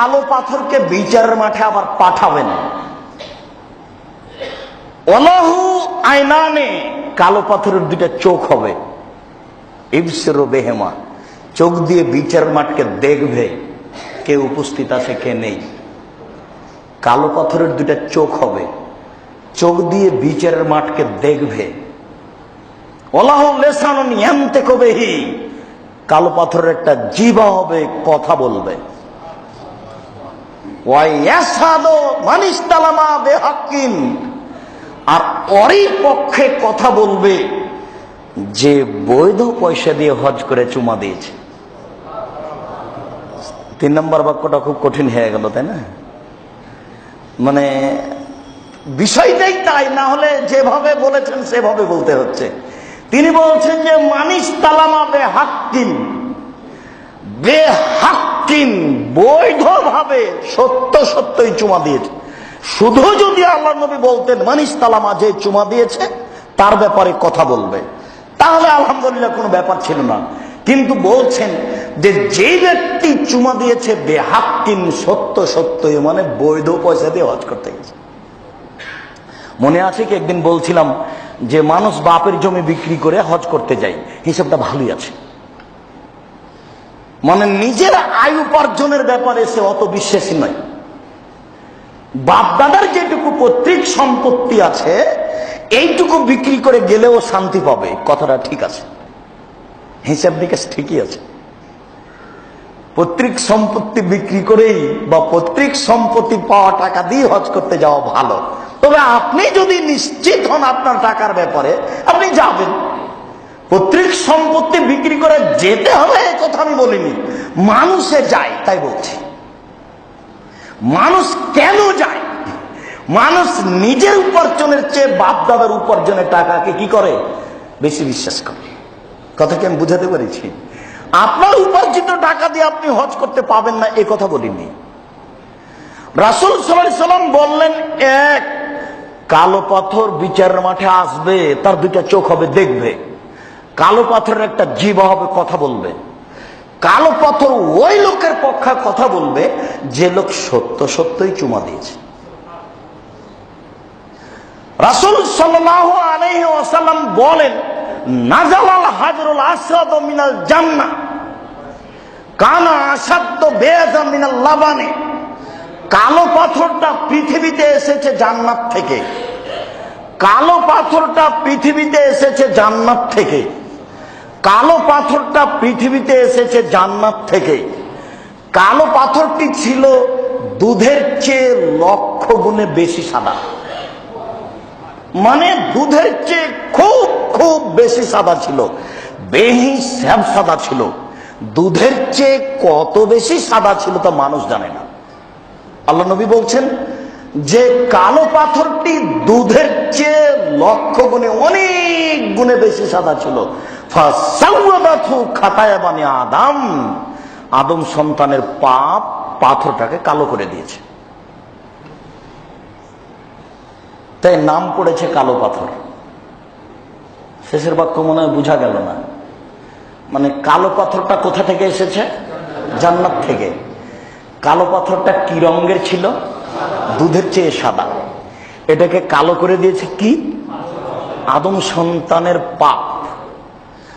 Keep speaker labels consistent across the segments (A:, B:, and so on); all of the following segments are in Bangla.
A: কালো পাথরকে বিচারের মাঠে আবার পাঠাবেন। অলাহু আইনানে কালো পাথরের দুইটা চোখ হবে। ইবসেরো বেহেমা, চোখ দিয়ে বিচারের মাঠকে দেখবে কে উপস্থিত আছে, কে নেই। কালো পাথরের দুইটা চোখ হবে। চোখ দিয়ে বিচারের মাঠকে দেখবে। অলাহ লেসানুন ইয়ান্তে কালো পাথরের একটা জিবা হবে, কথা বলবে। আর অরই পক্ষে কথা বলবে যে বৈধ পয়সা দিয়ে হজ করে চুমা দিয়েছে। তিন নম্বর বাক্যটা খুব কঠিন হয়ে গেল, তাই না? মানে বিষয়টাই তাই, না হলে যেভাবে বলেছেন সেভাবে বলতে হচ্ছে। তিনি বলছেন যে মানিস তালামা বেহাক্কিন বেহাক্কিন বৈধভাবে সত্য সত্যই চুমা দিয়েছে। শুধু যদি আল্লাহ নবী বলতেন, মানিস তালামা, যে চুমা দিয়েছে, তার ব্যাপারে কথা বলবে। তাহলে আলহামদুলিল্লাহ কোনো ব্যাপার ছিল না। কিন্তু বলছেন যে যে ব্যক্তি চুমা দিয়েছে বেহাক্কিন সত্য সত্যই মানে বৈধ পয়সা দিয়ে হজ করতে গেছে। মনে আছে কি? একদিন বলছিলাম যে, মানুষ বাপের জমি বিক্রি করে হজ করতে যায়। হিসাবটা ভালোই আছে। মানে নিজের আয় উপার্জনের ব্যাপারে সে অত বিশ্বাসী নয়। বাপদাদার যেটুকু পৈতৃক সম্পত্তি আছে, এইটুকু বিক্রি করে গেলেও শান্তি পাবে। কথাটা ঠিক আছে। হিসাব নিকাশ ঠিকই আছে। পৈতৃক সম্পত্তি বিক্রি করেই বা পৈতৃক সম্পত্তি পাওয়া টাকা দিয়ে হজ করতে যাওয়া ভালো। তবে আপনি যদি নিশ্চিত হন আপনার টাকার ব্যাপারে, আপনি যাবেন। পৈতৃক সম্পত্তি বিক্রি করে যেতে হবে কথা আমি বলিনি। মানুষে যায়, তাই বলছি। মানুষ কেন যায়? মানুষ নিজের উপার্জনের চেয়ে বাপ দাদার উপার্জনের টাকাকে কি করে? বেশি বিশ্বাস করে। কথা কি আমি বুঝাতে পেরেছি? আপনার উপার্জিত টাকা দিয়ে আপনি হজ করতে পাবেন না, এ কথা বলিনি। রাসুল সাল্লাম বললেন, এক কালো পাথর বিচারের মাঠে আসবে, তার দুইটা চোখ হবে দেখবে। কালো পাথরের একটা জীব হবে, কথা বলবে। কালো পাথর ওই লোকের পক্ষে কথা বলবে যে লোক সত্য সত্যই চুমা দিয়েছে। রাসুল সাল্লাহ আলহি ওয়াসাল্লাম বলেন, নাজালাল হাজরুল আসাদ মিনাল জান্না কানা আসাদ্দ বেয়াজা মিনাল লাবানে। কালো পাথরটা পৃথিবীতে এসেছে জান্নাত থেকে। কালো পাথরটা পৃথিবীতে এসেছে জান্নাত থেকে। কালো পাথরটা পৃথিবীতে এসেছে জান্নাত থেকে। কালো পাথরটি ছিল দুধের চেয়ে লক্ষ গুণে বেশি সাদা। মানে দুধের চেয়ে খুব খুব বেশি সাদা ছিল। বেহি শ্যাম সাদা ছিল। দুধের চেয়ে কত বেশি সাদা ছিল তা মানুষ জানে না। আল্লাহ নবী বলছেন যে কালো পাথরটি দুধের চেয়ে লক্ষ গুণে অনেক গুণে বেশি সাদা ছিল। আদাম। আদম সন্তানের পাপ পাথরটাকে কালো করে দিয়েছে। তাই নাম পড়েছে কালো পাথর। শেষের বাক্য মনে হয় বোঝা গেল না। মানে কালো পাথরটা কোথা থেকে এসেছে? জান্নাত থেকে। কালো পাথরটা কি রঙের ছিল? দুধের চেয়ে সাদা। এটাকে কালো করে দিয়েছে কি? আদম সন্তানের পাপ।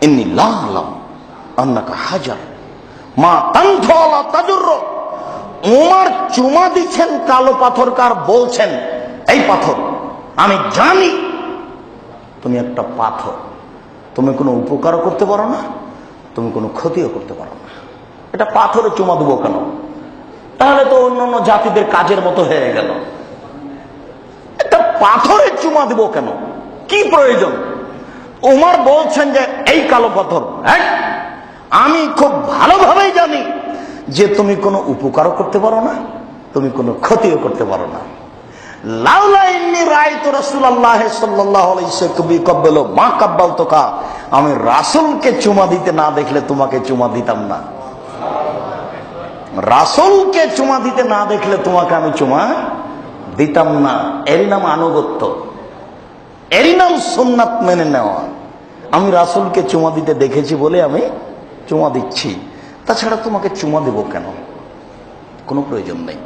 A: ইন্নি লা আলাম আন্নাকা হাজার মা তানফলা তাজুর্র। উমার চুমা দিচ্ছেন, কালো পাথরকার বলছেন, এই পাথর, আমি জানি তুমি একটা পাথর। তুমি কোনো উপকারও করতে পারো না, তুমি কোনো ক্ষতিও করতে পারো না। এটা পাথরে চুমা দেবো কেন? তাহলে তো অন্য অন্য জাতিদের কাজের মতো হয়ে গেল। একটা পাথরে চুমা দেবো কেন? কি প্রয়োজন? উমার বলছেন যে, এই কালো পাথর হ্যাঁ? আমি খুব ভালোভাবেই জানি যে তুমি কোনো উপকারও করতে পারো না, তুমি কোনো ক্ষতিও করতে পারো না। আমি রাসূলকে চুমা দিতে না দেখলে তোমাকে চুমা দিতাম না। রাসূলকে চুমা দিতে না দেখলে তোমাকে আমি চুমা দিতাম না। এরই নাম আনুগত্য। এরই নাম সোননাথ মেনে নেওয়া। আমি রাসুলকে চুমা দিতে দেখেছি বলে আমি চুমা দিচ্ছি। তাছাড়া তোমাকে চুমা দেব কেন? কোনো প্রয়োজন নেই।